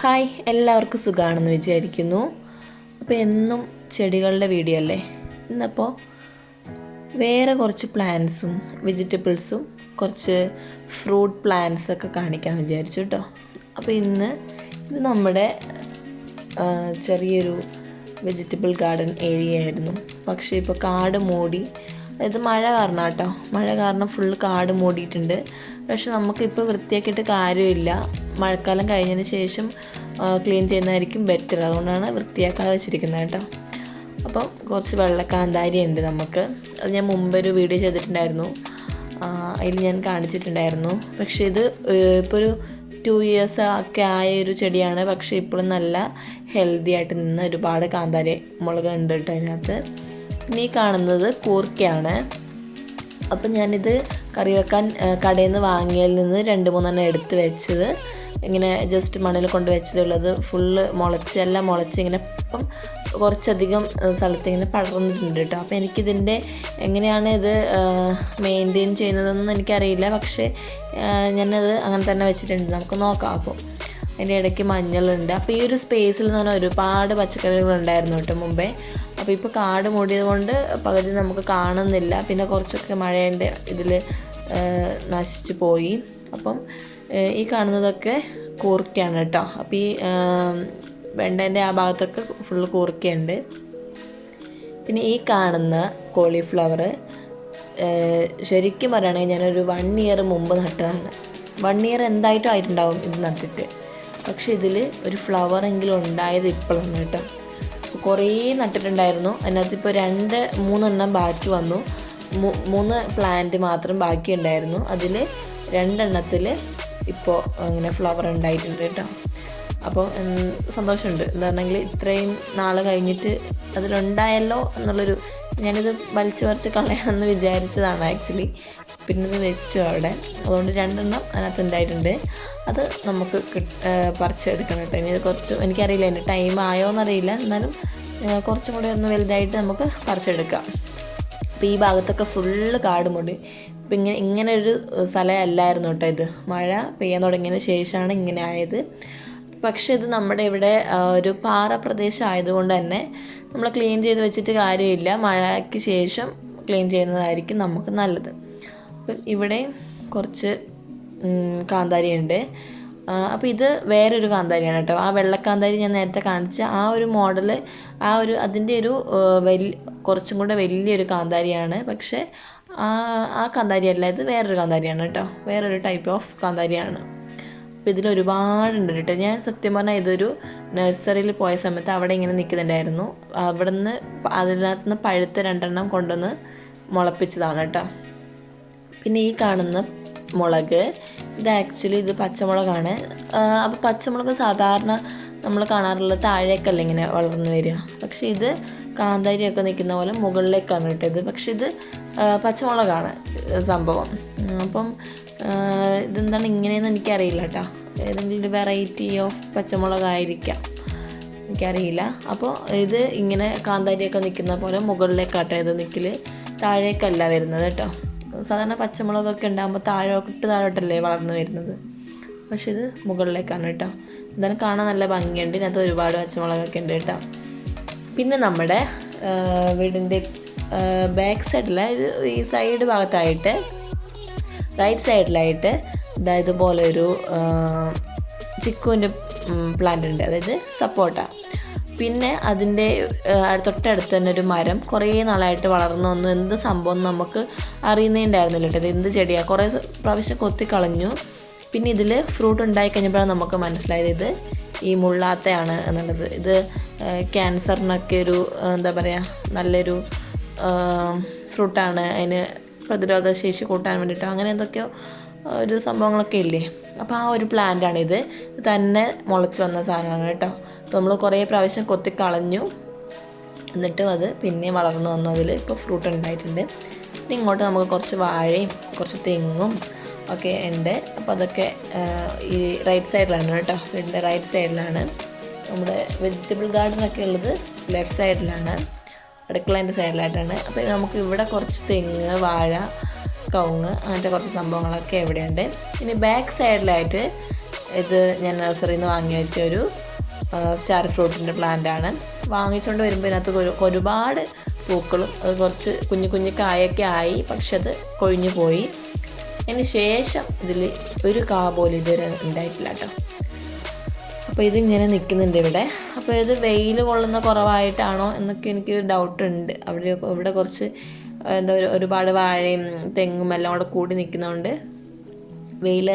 Hi എല്ലാവർക്കും സുഖമാണെന്ന് വിചാരിക്കുന്നു. അപ്പോൾ എന്നും ചെടികളുടെ വീഡിയോ അല്ലേ? ഇന്നപ്പോൾ വേറെ കുറച്ച് പ്ലാന്റ്സും വെജിറ്റബിൾസും കുറച്ച് ഫ്രൂട്ട് പ്ലാന്റ്സ് ഒക്കെ കാണിക്കാൻ വിചാരിച്ചു കേട്ടോ അപ്പോൾ ഇന്ന് ഇത് നമ്മുടെ ചെറിയൊരു വെജിറ്റബിൾ ഗാർഡൻ ഏരിയ ആയിരുന്നു. പക്ഷേ ഇപ്പോൾ കാട് മൂടി അതായത് മഴ കാരണം കേട്ടോ മഴ കാരണം ഫുൾ കാട് മൂടിയിട്ടുണ്ട്. പക്ഷെ നമുക്കിപ്പോൾ വൃത്തിയാക്കിയിട്ട് കാര്യമില്ല. മഴക്കാലം കഴിഞ്ഞതിന് ശേഷം ക്ലീൻ ചെയ്യുന്നതായിരിക്കും ബെറ്റർ അതുകൊണ്ടാണ് വൃത്തിയാക്കാതെ വെച്ചിരിക്കുന്നത് കേട്ടോ. അപ്പം കുറച്ച് വെള്ളക്കാന്താരി ഉണ്ട് നമുക്ക്. അത് ഞാൻ മുമ്പൊരു വീഡിയോ ചെയ്തിട്ടുണ്ടായിരുന്നു. അതിൽ ഞാൻ കാണിച്ചിട്ടുണ്ടായിരുന്നു. പക്ഷേ ഇത് ഇപ്പോൾ ഒരു ടു ഇയേഴ്സ് ഒക്കെ ആയ ഒരു ചെടിയാണ്. പക്ഷേ ഇപ്പോഴും നല്ല ഹെൽത്തി ആയിട്ട് നിന്ന് ഒരുപാട് കാന്താരി മുളക് ഉണ്ട് കേട്ടോ അതിനകത്ത്. പിന്നെ ഈ കാണുന്നത് കൂർക്കയാണ്. അപ്പം ഞാനിത് കറി വെക്കാൻ കടയിൽ നിന്ന് വാങ്ങിയതിൽ നിന്ന് രണ്ട് മൂന്നെണ്ണം എടുത്ത് വെച്ചത്. ഇങ്ങനെ ജസ്റ്റ് മണ്ണിൽ കൊണ്ട് വെച്ചതുള്ളത് ഫുള്ള് മുളച്ച് എല്ലാം മുളച്ച് ഇങ്ങനെ ഇപ്പം കുറച്ചധികം സ്ഥലത്ത് ഇങ്ങനെ പടർന്നിട്ടുണ്ട് കേട്ടോ അപ്പോൾ എനിക്കിതിന്റെ എങ്ങനെയാണ് ഇത് മെയിന്റെയിൻ ചെയ്യുന്നതെന്ന് എനിക്കറിയില്ല. പക്ഷേ ഞാനത് അങ്ങനെ തന്നെ വെച്ചിട്ടുണ്ട്. നമുക്ക് നോക്കാം അപ്പോൾ അതിന്റെ ഇടയ്ക്ക് മഞ്ഞളുണ്ട്. അപ്പോൾ ഈ ഒരു സ്പേസിൽ എന്ന് പറഞ്ഞാൽ ഒരുപാട് പച്ചക്കറികളുണ്ടായിരുന്നു കേട്ടോ മുമ്പേ. അപ്പോൾ ഇപ്പോൾ കാട് മൂടിയത് കൊണ്ട് പകുതി നമുക്ക് കാണുന്നില്ല. പിന്നെ കുറച്ചൊക്കെ മഴേന്റെ ഇതിൽ നശിച്ചു പോയി. അപ്പം ഈ കാണുന്നതൊക്കെ കൂർക്കയാണ് കേട്ടോ അപ്പോൾ ഈ വെണ്ടേന്റെ ആ ഭാഗത്തൊക്കെ ഫുള്ള് കൂർക്കയുണ്ട്. പിന്നെ ഈ കാണുന്ന കോളിഫ്ലവർ ശരിക്കും പറയുകയാണെങ്കിൽ ഞാനൊരു വൺ ഇയർ മുമ്പ് നട്ടതാണ്. വൺ ഇയർ എന്തായിട്ടും ആയിട്ടുണ്ടാവും ഇത് നട്ടിട്ട്. പക്ഷെ ഇതിൽ ഒരു ഫ്ലവർ എങ്കിലും ഉണ്ടായത് ഇപ്പോഴാണ് കേട്ടോ കുറേ നട്ടിട്ടുണ്ടായിരുന്നു. അതിനകത്ത് ഇപ്പോൾ രണ്ട് മൂന്നെണ്ണം ബാറ്റ് വന്നു. മൂന്ന് പ്ലാന്റ് മാത്രം ബാക്കിയുണ്ടായിരുന്നു. അതിൽ രണ്ടെണ്ണത്തിൽ ഇപ്പോൾ ഇങ്ങനെ ഫ്ലവർ ഉണ്ടായിട്ടുണ്ട് കേട്ടോ. അപ്പോൾ സന്തോഷമുണ്ട്. എന്താണെങ്കിൽ ഇത്രയും നാൾ കഴിഞ്ഞിട്ട് അതിലുണ്ടായല്ലോ എന്നുള്ളൊരു ഞാനിത് വലിച്ചു പറിച്ച് കളയണമെന്ന് വിചാരിച്ചതാണ് ആക്ച്വലി പിന്നെ ഇത് വെച്ചു അവിടെ. അതുകൊണ്ട് രണ്ടെണ്ണം അതിനകത്ത് ഉണ്ടായിട്ടുണ്ട്. അത് നമുക്ക് പറിച്ചെടുക്കണം കേട്ടോ. ഇനി കുറച്ച് എനിക്കറിയില്ല എന്റെ ടൈം ആയോ എന്നറിയില്ല എന്നാലും കുറച്ചും കൂടി ഒന്ന് വലുതായിട്ട് നമുക്ക് പറിച്ചെടുക്കാം. അപ്പോൾ ഈ ഭാഗത്തൊക്കെ ഫുള്ള് കാട് മൂടി. ഇപ്പം ഇങ്ങനെ ഇങ്ങനെ ഒരു സ്ഥലമല്ലായിരുന്നു കേട്ടോ ഇത്. മഴ പെയ്യാൻ തുടങ്ങിയതിന് ശേഷമാണ് ഇങ്ങനെ ആയത്. പക്ഷെ ഇത് നമ്മുടെ ഇവിടെ ഒരു പാറ പ്രദേശം ആയതുകൊണ്ട് തന്നെ നമ്മൾ ക്ലീൻ ചെയ്ത് വെച്ചിട്ട് കാര്യമില്ല. മഴയ്ക്ക് ശേഷം ക്ലീൻ ചെയ്യുന്നതായിരിക്കും നമുക്ക് നല്ലത്. അപ്പം ഇവിടെ കുറച്ച് കാന്താരിയുണ്ട്. അപ്പോൾ ഇത് വേറൊരു കാന്താരിയാണ് കേട്ടോ. ആ വെള്ളക്കാന്താരി ഞാൻ നേരത്തെ കാണിച്ച ആ ഒരു മോഡൽ ആ ഒരു അതിന്റെ ഒരു വലിയ കുറച്ചും കൂടെ വലിയൊരു കാന്താരിയാണ്. പക്ഷേ ആ ആ കാന്താരി അല്ല ഇത് വേറൊരു കാന്താരിയാണ് കേട്ടോ. വേറൊരു ടൈപ്പ് ഓഫ് കാന്താരിയാണ്. അപ്പോൾ ഇതിൽ ഒരുപാടുണ്ട് കേട്ടോ. ഞാൻ സത്യം പറഞ്ഞാൽ ഇതൊരു നഴ്സറിയിൽ പോയ സമയത്ത് അവിടെ ഇങ്ങനെ നിൽക്കുന്നുണ്ടായിരുന്നു അവിടെ നിന്ന് അതിനകത്ത് നിന്ന് പഴുത്ത രണ്ടെണ്ണം കൊണ്ടുവന്ന് മുളപ്പിച്ചതാണ് കേട്ടോ. പിന്നെ ഈ കാണുന്ന മുളക്. ഇത് ആക്ച്വലി ഇത് പച്ചമുളകാണ്. അപ്പോൾ പച്ചമുളക് സാധാരണ നമ്മൾ കാണാറുള്ള താഴേക്കല്ല ഇങ്ങനെ വളർന്നു വരിക. പക്ഷേ ഇത് കാന്താരിയൊക്കെ നിൽക്കുന്ന പോലെ മുകളിലേക്കാണ് ഇട്ടത്. പക്ഷെ ഇത് പച്ചമുളകാണ് സംഭവം. അപ്പം ഇതെന്താണ് ഇങ്ങനെയെന്ന് എനിക്കറിയില്ല കേട്ടോ. ഏതെങ്കിലും ഒരു വെറൈറ്റി ഓഫ് പച്ചമുളകായിരിക്കാം. എനിക്കറിയില്ല. അപ്പോൾ ഇത് ഇങ്ങനെ കാന്താരിയൊക്കെ നിൽക്കുന്ന പോലെ മുകളിലേക്കാട്ടോ ഇത് നിൽക്കൽ താഴേക്കല്ല വരുന്നത് കേട്ടോ. സാധാരണ പച്ചമുളകൊക്കെ ഉണ്ടാകുമ്പോൾ താഴോട്ട് താഴോട്ടല്ലേ വളർന്നു വരുന്നത്. പക്ഷെ ഇത് മുകളിലേക്കാണ് കേട്ടോ. എന്തായാലും കാണാൻ നല്ല ഭംഗിയുണ്ട്. ഇതിനകത്ത് ഒരുപാട് പച്ചമുളകൊക്കെ ഉണ്ട് കേട്ടോ. പിന്നെ നമ്മുടെ വീടിന്റെ ബാക്ക് സൈഡിൽ ഈ സൈഡ് ഭാഗത്തായിട്ട് റൈറ്റ് സൈഡിലായിട്ട് ഇതാ ഇതുപോലെ ഒരു ചിക്കുവിന്റെ പ്ലാന്റ് ഉണ്ട്. അതായത് സപ്പോട്ട. പിന്നെ അതിന്റെ തൊട്ടടുത്ത് തന്നെ ഒരു മരം. കുറേ നാളായിട്ട് വളർന്നു വന്നു. എന്ത് സംഭവം നമുക്ക് അറിയുന്നേ ഉണ്ടായിരുന്നില്ല കേട്ടോ. ഇത് എന്ത് ചെടിയാണ് കുറേ പ്രാവശ്യം കൊത്തി കളഞ്ഞു പിന്നെ ഇതിൽ ഫ്രൂട്ട് ഉണ്ടായി കഴിഞ്ഞപ്പോഴാണ് നമുക്ക് മനസ്സിലായത് ഇത് ഈ മുള്ളാത്തയാണ് എന്നുള്ളത്. ഇത് ക്യാൻസറിനൊക്കെ ഒരു എന്താ പറയുക നല്ലൊരു ഫ്രൂട്ടാണ്. അതിന് പ്രതിരോധ ശേഷി കൂട്ടാൻ വേണ്ടിയിട്ടോ അങ്ങനെ എന്തൊക്കെയോ ഒരു സംഭവങ്ങളൊക്കെ ഇല്ലേ? അപ്പോൾ ആ ഒരു പ്ലാന്റാണിത് തന്നെ മുളച്ച് വന്ന സാധനമാണ് കേട്ടോ. അപ്പോൾ നമ്മൾ കുറേ പ്രാവശ്യം കൊത്തി കളഞ്ഞു. എന്നിട്ടും അത് പിന്നെ വളർന്നു വന്നു. അതിൽ ഇപ്പോൾ ഫ്രൂട്ട് ഉണ്ടായിട്ടുണ്ട്. പിന്നെ ഇങ്ങോട്ട് നമുക്ക് കുറച്ച് വാഴയും കുറച്ച് തെങ്ങും ഒക്കെ ഉണ്ട്. അപ്പോൾ അതൊക്കെ ഈ റൈറ്റ് സൈഡിലാണ് കേട്ടോ. വീടിന്റെ റൈറ്റ് സൈഡിലാണ് നമ്മുടെ വെജിറ്റബിൾ ഗാർഡനൊക്കെ ഉള്ളത് ലെഫ്റ്റ് സൈഡിലാണ് അടുക്കളേന്റെ സൈഡിലായിട്ടാണ് അപ്പോൾ നമുക്ക് ഇവിടെ കുറച്ച് തെങ്ങ് വാഴ കവുങ്ങ് അങ്ങനത്തെ കുറച്ച് സംഭവങ്ങളൊക്കെ ഇവിടെയുണ്ട്. ഇനി ബാക്ക് സൈഡിലായിട്ട് ഇത് ഞാൻ നഴ്സറിയിൽ നിന്ന് വാങ്ങി വെച്ച ഒരു സ്റ്റാർ ഫ്രൂട്ടിന്റെ പ്ലാന്റ് ആണ്. വാങ്ങിച്ചുകൊണ്ട് വരുമ്പോൾ ഇതിനകത്ത് ഒരുപാട് പൂക്കളും അത് കുറച്ച് കുഞ്ഞു കുഞ്ഞു കായൊക്കെ ആയി പക്ഷെ അത് കൊഴിഞ്ഞു പോയി. അതിന് ശേഷം ഇതിൽ ഒരു കാ പോലും ഇതുവരെ ഉണ്ടായിട്ടില്ല കേട്ടോ. അപ്പോൾ ഇതിങ്ങനെ നിൽക്കുന്നുണ്ട് ഇവിടെ. അപ്പോൾ ഇത് വെയിൽ കൊള്ളുന്ന കുറവായിട്ടാണോ എന്നൊക്കെ എനിക്കൊരു ഡൗട്ട് ഉണ്ട്. അവിടെ ഇവിടെ കുറച്ച് എന്താ ഒരു ഒരുപാട് വാഴയും തെങ്ങും എല്ലാം കൂടെ കൂടി നിൽക്കുന്നതുകൊണ്ട് വെയിൽ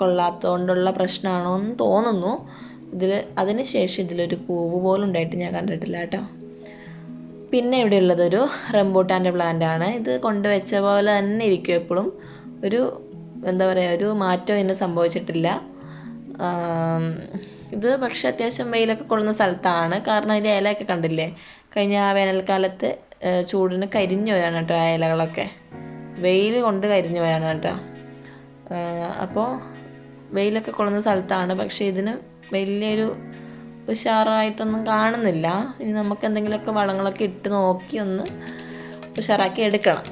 കൊള്ളാത്തതുകൊണ്ടുള്ള പ്രശ്നമാണോ എന്ന് തോന്നുന്നു. ഇതിൽ അതിന് ശേഷം ഇതിലൊരു പൂവ് പോലും ഉണ്ടായിട്ട് ഞാൻ കണ്ടിട്ടില്ല കേട്ടോ. പിന്നെ ഇവിടെ ഉള്ളതൊരു റംബൂട്ടാന്റെ പ്ലാന്റ് ആണ് ഇത് കൊണ്ടുവച്ച പോലെ തന്നെ ഇരിക്കും എപ്പോഴും. ഒരു എന്താ പറയുക ഒരു മാറ്റം ഇന്ന് സംഭവിച്ചിട്ടില്ല. ഇത് പക്ഷേ അത്യാവശ്യം വെയിലൊക്കെ കൊള്ളുന്ന സ്ഥലത്താണ്. കാരണം അതിന്റെ ഇലയൊക്കെ കണ്ടില്ലേ? കഴിഞ്ഞ വേനൽക്കാലത്ത് ചൂടിന് കരിഞ്ഞു പോയാണ് കേട്ടോ ആ ഇലകളൊക്കെ. വെയിൽ കൊണ്ട് കരിഞ്ഞു പോയാണ് കേട്ടോ. അപ്പോൾ വെയിലൊക്കെ കൊള്ളുന്ന സ്ഥലത്താണ്. പക്ഷേ ഇതിന് വലിയൊരു ഉഷാറായിട്ടൊന്നും കാണുന്നില്ല. ഇനി നമുക്ക് എന്തെങ്കിലുമൊക്കെ വളങ്ങളൊക്കെ ഇട്ട് നോക്കി ഒന്ന് ഉഷാറാക്കി എടുക്കണം.